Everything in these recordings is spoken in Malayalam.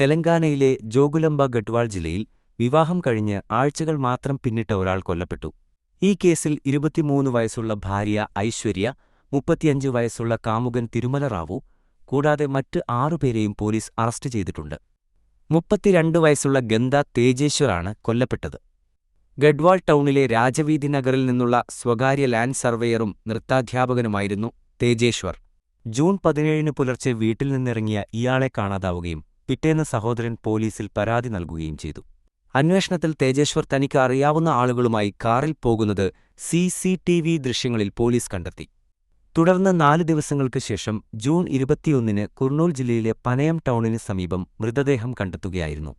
തെലങ്കാനയിലെ ജോഗുലംബ ഗഡ്വാൾ ജില്ലയിൽ വിവാഹം കഴിഞ്ഞ് ആഴ്ചകൾ മാത്രം പിന്നിട്ട ഒരാൾ കൊല്ലപ്പെട്ടു. ഈ കേസിൽ ഇരുപത്തിമൂന്ന് വയസ്സുള്ള ഭാര്യ ഐശ്വര്യ മുപ്പത്തിയഞ്ച് വയസ്സുള്ള കാമുകൻ തിരുമല റാവു കൂടാതെ മറ്റ് ആറുപേരെയും പോലീസ് അറസ്റ്റ് ചെയ്തിട്ടുണ്ട്. മുപ്പത്തിരണ്ട് വയസ്സുള്ള ഗന്ധ തേജേശ്വറാണ് കൊല്ലപ്പെട്ടത്. ഗഡ്വാൾ ടൗണിലെ രാജവീതി നഗറിൽ നിന്നുള്ള സ്വകാര്യ ലാൻഡ് സർവേയറും നൃത്താധ്യാപകനുമായിരുന്നു തേജേശ്വർ. ജൂൺ പതിനേഴിന് പുലർച്ചെ വീട്ടിൽ നിന്നിറങ്ങിയ ഇയാളെ കാണാതാവുകയും പിറ്റേന്ന് സഹോദരൻ പോലീസിൽ പരാതി നൽകുകയും ചെയ്തു. അന്വേഷണത്തിൽ തേജേശ്വർ തനിക്ക് അറിയാവുന്ന ആളുകളുമായി കാറിൽ പോകുന്നത് സി സി ടി വി ദൃശ്യങ്ങളിൽ പോലീസ് കണ്ടെത്തി. തുടർന്ന് നാല് ദിവസങ്ങൾക്ക് ശേഷം ജൂൺ ഇരുപത്തിയൊന്നിന് കുർണൂൽ ജില്ലയിലെ പനയം ടൗണിന് സമീപം മൃതദേഹം കണ്ടെത്തുകയായിരുന്നു.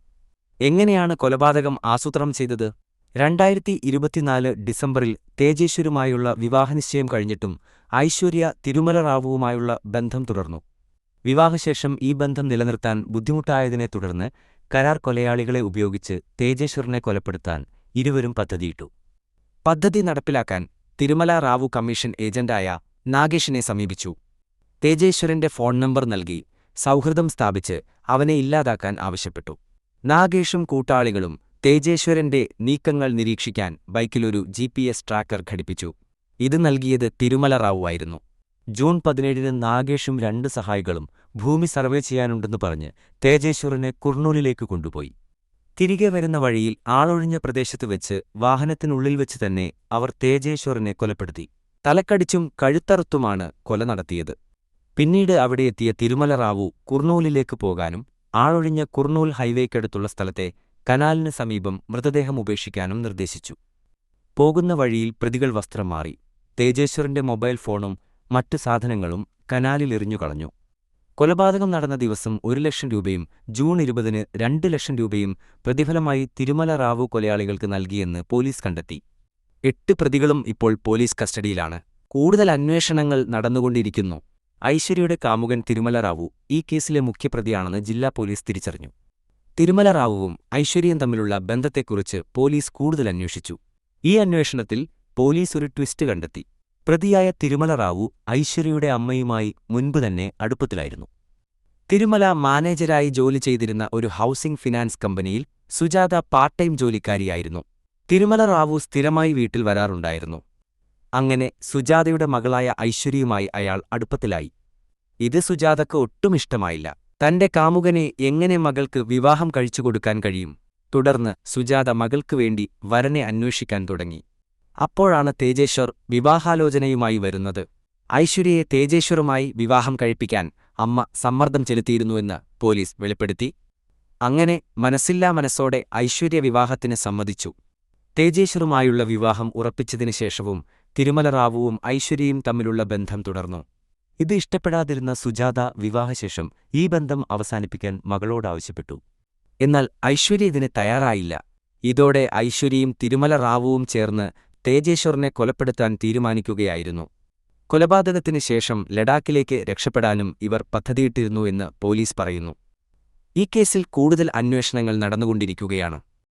എങ്ങനെയാണ് കൊലപാതകം ആസൂത്രണം ചെയ്തത്? രണ്ടായിരത്തി ഇരുപത്തിനാല് ഡിസംബറിൽ തേജേശ്വരുമായുള്ള വിവാഹനിശ്ചയം കഴിഞ്ഞിട്ടും ഐശ്വര്യ തിരുമല റാവുവുമായുള്ള ബന്ധം തുടർന്നു. വിവാഹശേഷം ഈ ബന്ധം നിലനിർത്താൻ ബുദ്ധിമുട്ടായതിനെ തുടർന്ന് കരാർ കൊലയാളികളെ ഉപയോഗിച്ച് തേജേശ്വറിനെ കൊലപ്പെടുത്താൻ ഇരുവരും പദ്ധതിയിട്ടു. പദ്ധതി നടപ്പിലാക്കാൻ തിരുമല റാവു കമ്മീഷൻ ഏജന്റായ നാഗേഷിനെ സമീപിച്ചു. തേജേശ്വരന്റെ ഫോൺ നമ്പർ നൽകി സൗഹൃദം സ്ഥാപിച്ച് അവനെ ഇല്ലാതാക്കാൻ ആവശ്യപ്പെട്ടു. നാഗേഷും കൂട്ടാളികളും തേജേശ്വരന്റെ നീക്കങ്ങൾ നിരീക്ഷിക്കാൻ ബൈക്കിലൊരു ജി ട്രാക്കർ ഘടിപ്പിച്ചു. ഇത് നൽകിയത് തിരുമല റാവുവായിരുന്നു ജൂൺ പതിനേഴിന് നാഗേഷും രണ്ട് സഹായികളും ഭൂമി സർവേ ചെയ്യാനുണ്ടെന്ന് പറഞ്ഞ് തേജേശ്വറിനെ കുർണൂലിലേക്ക് കൊണ്ടുപോയി. തിരികെ വരുന്ന വഴിയിൽ ആളൊഴിഞ്ഞ പ്രദേശത്ത് വെച്ച് വാഹനത്തിനുള്ളിൽ വെച്ച് തന്നെ അവർ തേജേശ്വറിനെ കൊലപ്പെടുത്തി. തലക്കടിച്ചും കഴുത്തറുത്തുമാണ് കൊല നടത്തിയത്. പിന്നീട് അവിടെയെത്തിയ തിരുമല റാവു കുർണൂലിലേക്ക് പോകാനും ആളൊഴിഞ്ഞ കുർണൂൽ ഹൈവേക്കടുത്തുള്ള സ്ഥലത്തെ കനാലിന് സമീപം മൃതദേഹം ഉപേക്ഷിക്കാനും നിർദ്ദേശിച്ചു. പോകുന്ന വഴിയിൽ പ്രതികൾ വസ്ത്രം മാറി. തേജേശ്വറിന്റെ മൊബൈൽ ഫോണും മറ്റു സാധനങ്ങളും കനാലിൽ കനാലിലെറിഞ്ഞുകളഞ്ഞു. കൊലപാതകം നടന്ന ദിവസം ഒരു ലക്ഷം രൂപയും ജൂൺ ഇരുപതിന് രണ്ട് ലക്ഷം രൂപയും പ്രതിഫലമായി തിരുമല റാവു കൊലയാളികൾക്ക് നൽകിയെന്ന് പോലീസ് കണ്ടെത്തി. എട്ട് പ്രതികളും ഇപ്പോൾ പോലീസ് കസ്റ്റഡിയിലാണ്. കൂടുതൽ അന്വേഷണങ്ങൾ നടന്നുകൊണ്ടിരിക്കുന്നു. ഐശ്വര്യയുടെ കാമുകൻ തിരുമല റാവു ഈ കേസിലെ മുഖ്യപ്രതിയാണെന്ന് ജില്ലാ പോലീസ് തിരിച്ചറിഞ്ഞു. തിരുമല റാവുവും ഐശ്വര്യയും തമ്മിലുള്ള ബന്ധത്തെക്കുറിച്ച് പോലീസ് കൂടുതൽ അന്വേഷിച്ചു. ഈ അന്വേഷണത്തിൽ പോലീസ് ഒരു ട്വിസ്റ്റ് കണ്ടെത്തി. പ്രതിയായ തിരുമല റാവു ഐശ്വര്യയുടെ അമ്മയുമായി മുൻപ് തന്നെ അടുപ്പത്തിലായിരുന്നു. തിരുമല മാനേജരായി ജോലി ചെയ്തിരുന്ന ഒരു ഹൗസിംഗ് ഫിനാൻസ് കമ്പനിയിൽ സുജാത പാർട്ട് ടൈം ജോലിക്കാരിയായിരുന്നു. തിരുമല റാവു സ്ഥിരമായി വീട്ടിൽ വരാറുണ്ടായിരുന്നു. അങ്ങനെ സുജാതയുടെ മകളായ ഐശ്വര്യയുമായി അയാൾ അടുപ്പത്തിലായി. ഇത് സുജാതക്ക് ഒട്ടും ഇഷ്ടമായില്ല. തന്റെ കാമുകനെ എങ്ങനെ മകൾക്ക് വിവാഹം കഴിച്ചുകൊടുക്കാൻ കഴിയും? തുടർന്ന് സുജാത മകൾക്ക് വേണ്ടി വരനെ അന്വേഷിക്കാൻ തുടങ്ങി. അപ്പോഴാണ് തേജേശ്വർ വിവാഹാലോചനയുമായി വരുന്നത്. ഐശ്വര്യയെ തേജേശ്വറുമായി വിവാഹം കഴിപ്പിക്കാൻ അമ്മ സമ്മർദ്ദം ചെലുത്തിയിരുന്നുവെന്ന് പോലീസ് വെളിപ്പെടുത്തി. അങ്ങനെ മനസ്സില്ലാ മനസ്സോടെ ഐശ്വര്യ വിവാഹത്തിന് സമ്മതിച്ചു. തേജേശ്വറുമായുള്ള വിവാഹം ഉറപ്പിച്ചതിനു ശേഷവും തിരുമല റാവുവും ഐശ്വര്യയും തമ്മിലുള്ള ബന്ധം തുടർന്നു. ഇത് ഇഷ്ടപ്പെടാതിരുന്ന സുജാത വിവാഹശേഷം ഈ ബന്ധം അവസാനിപ്പിക്കാൻ മകളോട് ആവശ്യപ്പെട്ടു. എന്നാൽ ഐശ്വര്യ ഇതിന് തയ്യാറായില്ല. ഇതോടെ ഐശ്വര്യയും തിരുമല റാവുവും ചേർന്ന് തേജേശ്വറിനെ കൊലപ്പെടുത്താൻ തീരുമാനിക്കുകയായിരുന്നു. കൊലപാതകത്തിന് ശേഷം ലഡാക്കിലേക്ക് രക്ഷപ്പെടാനും ഇവർ പദ്ധതിയിട്ടിരുന്നു എന്ന് പോലീസ് പറയുന്നു. ഈ കേസിൽ കൂടുതൽ അന്വേഷണങ്ങൾ നടന്നുകൊണ്ടിരിക്കുകയാണ്.